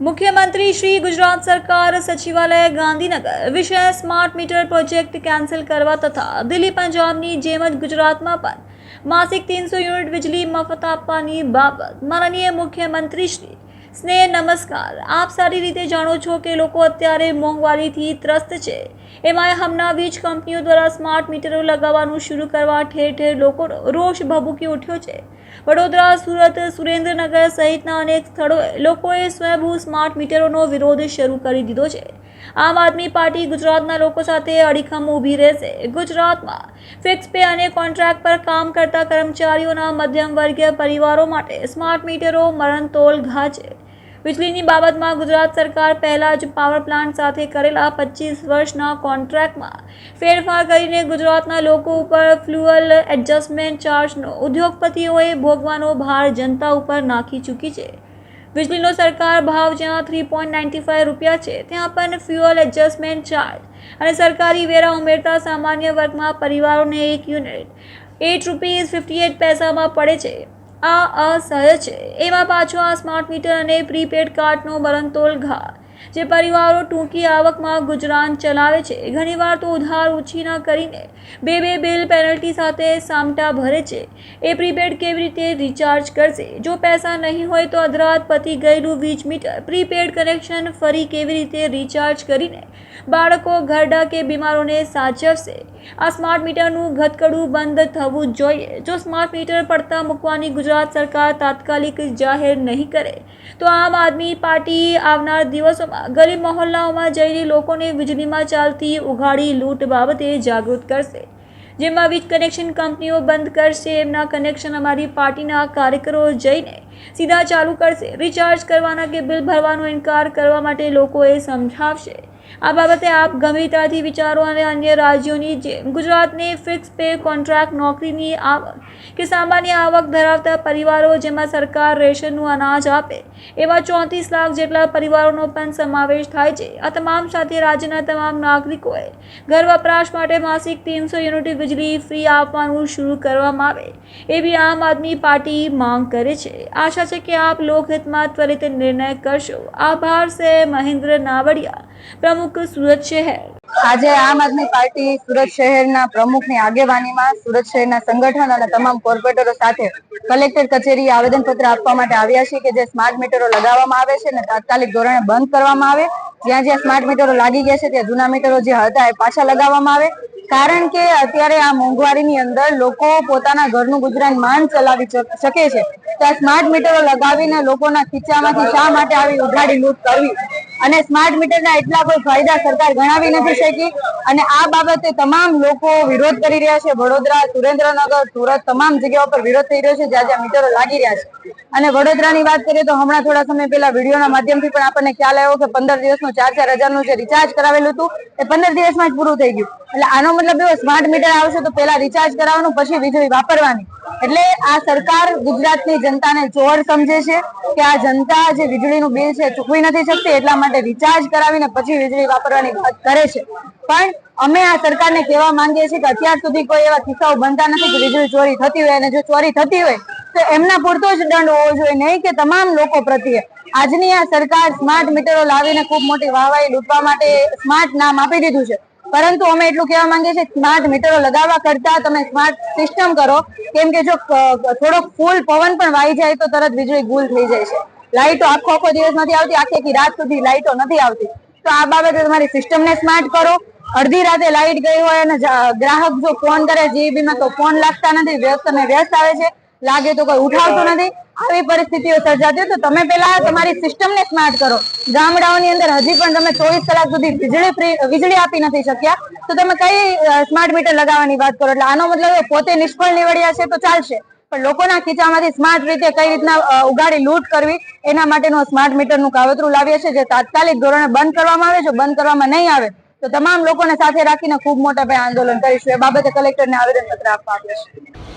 મુખ્યમંત્રી શ્રી ગુજરાત સરકાર, સચિવાલય, ગાંધીનગર વિષય સ્માર્ટ મીટર પ્રોજેક્ટ કેન્સલ કરવા તથા દિલ્હી, પંજાબની જેમ જ ગુજરાતમાં પણ માસિક ત્રણસો યુનિટ વીજળી મફત આપવાની બાબત માનનીય મુખ્યમંત્રી શ્રી સ્નેહ, નમસ્કાર. આપ સારી રીતે જાણો છો કે લોકો અત્યારે મોંઘવારીથી ત્રસ્ત છે. એમાં હમણાં વીજ કંપનીઓ દ્વારા સ્માર્ટ મીટરો લગાવવાનું શરૂ કરવા ઠેર ઠેર લોકોનો રોષ ભભૂકી ઉઠ્યો છે. વડોદરા, સુરત, સુરેન્દ્રનગર સહિતના અનેક સ્થળોએ લોકોએ સ્વયંભૂ સ્માર્ટ મીટરોનો વિરોધ શરૂ કરી દીધો છે. આમ આદમી પાર્ટી ગુજરાતના લોકો સાથે અડીખમ ઊભી રહેશે. ગુજરાતમાં ફિક્સ પે અને કોન્ટ્રાક્ટ પર કામ કરતા કર્મચારીઓના મધ્યમ વર્ગીય પરિવારો માટે સ્માર્ટ મીટરો મરણતોલ ઘા છે. વીજળીની બાબતમાં ગુજરાત સરકાર પહેલાં જ પાવર પ્લાન્ટ સાથે કરેલા પચીસ વર્ષના કોન્ટ્રાક્ટમાં ફેરફાર કરીને ગુજરાતના લોકો ઉપર ફ્લુઅલ એડજસ્ટમેન્ટ ચાર્જનો ઉદ્યોગપતિઓએ ભોગવાનો ભાર જનતા ઉપર નાખી ચૂકી છે. વીજળીનો સરકાર ભાવ જ્યાં થ્રી પોઈન્ટ નાઇન્ટી ફાઇવ રૂપિયા છે, ત્યાં પણ ફ્યુઅલ એડજસ્ટમેન્ટ ચાર્જ અને સરકારી વેરા ઉમેરતા સામાન્ય વર્ગમાં પરિવારોને એક unit at rupees fifty eight પૈસામાં પડે છે. આ અસહજ. છે એમાં પાછો આ સ્માર્ટ મીટર અને પ્રીપેડ કાર્ડનો બરંતોલ ઘા જે પરિવારો ટૂંકી આવકમાં ગુજરાન ચલાવે છે. ઘણીવાર તો ઉધાર ઉછીના કરીને બે બે બિલ પેનલ્ટી સાથે સામટા ભરે છે. એ પ્રીપેડ કેવી રીતે રિચાર્જ કરશે? જો પૈસા નહીં હોય તો અધરાત પતી ગયેલું વીજ મીટર પ્રીપેડ કનેક્શન ફરી કેવી રીતે રિચાર્જ કરીને બાળકો, ઘરડા કે બીમારોને સાચવશે? આ સ્માર્ટ મીટરનું ઘટકડું બંધ થવું જોઈએ. જો સ્માર્ટ મીટર પડતા મૂકવાની ગુજરાત સરકાર તાત્કાલિક જાહેર નહીં કરે, તો આમ આદમી પાર્ટી આવનાર દિવસોમાં ગલી મહોલ્લાઓમાં જઈને લોકોને વીજળીમાં ચાલતી ઉઘાડી લૂંટ બાબતે જાગૃત કરશે. જેમાં વીજ કનેક્શન કંપનીઓ બંધ કરશે, એમના કનેક્શન અમારી પાર્ટીના કાર્યકરો જઈને સીધા ચાલુ કરશે. રિચાર્જ કરવાના કે બિલ ભરવાનો ઇનકાર કરવા માટે લોકોએ સમજાવશે. આ બાબતે આપ ગંભીરતાથી વિચારો અને અન્ય રાજ્યોની ગુજરાતને ફિક્સ પે કોન્ટ્રાક્ટ નોકરીની કે સામાન્ય આવક ધરાવતા પરિવારો જેમાં સરકાર રેશનનું અનાજ આપે, એવા ચોત્રીસ લાખ જેટલા પરિવારોનો પણ સમાવેશ થાય છે. આ તમામ સાથે રાજ્યના તમામ નાગરિકોએ ઘર વપરાશ માટે માસિક ત્રણસો યુનિટ વીજળી ફ્રી આપવાનું શરૂ કરવામાં આવે, એવી આમ આદમી પાર્ટી માંગ કરે છે. આશા છે કે આપ લોકહિતમાં ત્વરિત નિર્ણય કરશો. આભાર છે મહેન્દ્ર નાવડિયા. પ્રમુખ સુરત શહેર. આજે આમ આદમી પાર્ટી સુરત શહેરના પ્રમુખની આગેવાનીમાં સુરત શહેરના સંગઠન અને તમામ કોર્પોરેટરો સાથે કલેક્ટર કચેરીએ આવેદનપત્ર આપવા માટે આવ્યા છે કે જે સ્માર્ટ મીટરો લગાવવામાં આવે છે અને તાત્કાલિક ધોરણે બંધ કરવામાં આવે. જ્યાં જ્યાં સ્માર્ટ મીટરો લાગી ગયા છે, ત્યાં જૂના મીટરો જે હતા એ પાછા લગાવવામાં આવે. કારણ કે અત્યારે આ મોંઘવારીની અંદર લોકો પોતાના ઘરનું ગુજરાન માન ચલાવી શકે છે. ત્યાં સ્માર્ટ મીટરો લગાવીને લોકોના ખીચામાંથી શા માટે આવી ઉઘાડી લૂંટ કરવી? અને સ્માર્ટ મીટરના એટલા કોઈ ફાયદા સરકાર ગણાવી નથી શકી. અને આ બાબતે તમામ લોકો વિરોધ કરી રહ્યા છે. વડોદરા, સુરેન્દ્રનગર, સુરત તમામ જગ્યાઓ પર વિરોધ થઈ રહ્યો છે. જ્યાં જ્યાં મીટરો લાગી રહ્યા છે. અને વડોદરાની વાત કરીએ તો હમણાં થોડા સમય પહેલા વિડીયોના માધ્યમથી પણ આપણને ખ્યાલ આવ્યો કે પંદર દિવસનું ચાર ચાર હજારનું જે રિચાર્જ કરાવેલું હતું, એ પંદર દિવસમાં જ પૂરું થઈ ગયું. એટલે આનો મતલબ એવો સ્માર્ટ મીટર આવશે તો પહેલા રિચાર્જ કરાવવાનું, પછી વીજળી વાપરવાની. એટલે આ સરકાર ગુજરાતની જનતાને ચોર સમજે છે કે આ જનતા જે વીજળીનું બિલ છે ચૂકવી નથી શકતી એટલા માટે રિચાર્જ કરાવીને પછી વીજળી વાપરવાની વાત કરે છે. પણ અમે આ સરકારને કહેવા માંગીએ છીએ કે અત્યાર સુધી કોઈ એવા કિસ્સાઓ બનતા નથી કે વીજળી ચોરી થતી હોય અને જો ચોરી થતી હોય, તો એમના પૂરતો જ દંડ હોવો જોઈએ, નહીં કે તમામ લોકો પ્રત્યે. આજની આ સરકાર સ્માર્ટ મીટરો લાવીને ખૂબ મોટી વાહવાહી લૂંટવા માટે સ્માર્ટ નામ આપી દીધું છે. પરંતુ અમે એટલું કહેવા માંગીએ છીએ સ્માર્ટ મીટરો લગાવવા કરતા તમે સ્માર્ટ સિસ્ટમ કરો. કેમ કે જો થોડોક ફૂલ પવન પણ વાઈ જાય તો તરત વીજળી ગુલ થઈ જાય છે. લાઈટો આખો આખો દિવસ નથી આવતી, આખી આખી રાત સુધી લાઈટો નથી આવતી. તો આ બાબતે તમારી સિસ્ટમને સ્માર્ટ કરો. અડધી રાતે લાઈટ ગઈ હોય અને ગ્રાહક જો ફોન કરે જીબી માં તો ફોન લાગતા નથી, વ્યસ્ત ને વ્યસ્ત આવે છે. લાગે તો કોઈ ઉઠાવતું નથી. આવી પરિસ્થિતિઓ સર્જાતી તો તમે પેલા તમારી સિસ્ટમને સ્માર્ટ કરો. ગામડાઓની અંદર હજી પણ તમે ચોવીસ કલાક સુધી વીજળી વીજળી આપી નથી શક્યા. તો તમે કઈ સ્માર્ટ મીટર લગાવવાની વાત કરો? એટલે આનો મતલબ પોતે નિષ્ફળ નીવડ્યા છે તો ચાલશે. પણ લોકોના ખીચામાંથી સ્માર્ટ રીતે કઈ રીતના ઉગાડી લૂંટ કરવી, એના માટેનું સ્માર્ટ મીટરનું કાવતરું લાવીએ છે જે તાત્કાલિક ધોરણે બંધ કરવામાં આવે છે, બંધ કરવામાં નહીં આવે, તો તમામ લોકોને સાથે રાખીને ખૂબ મોટા પાયે આંદોલન કરીશું. એ બાબતે કલેક્ટરને આવેદન પત્ર આપવા આવ્યું છે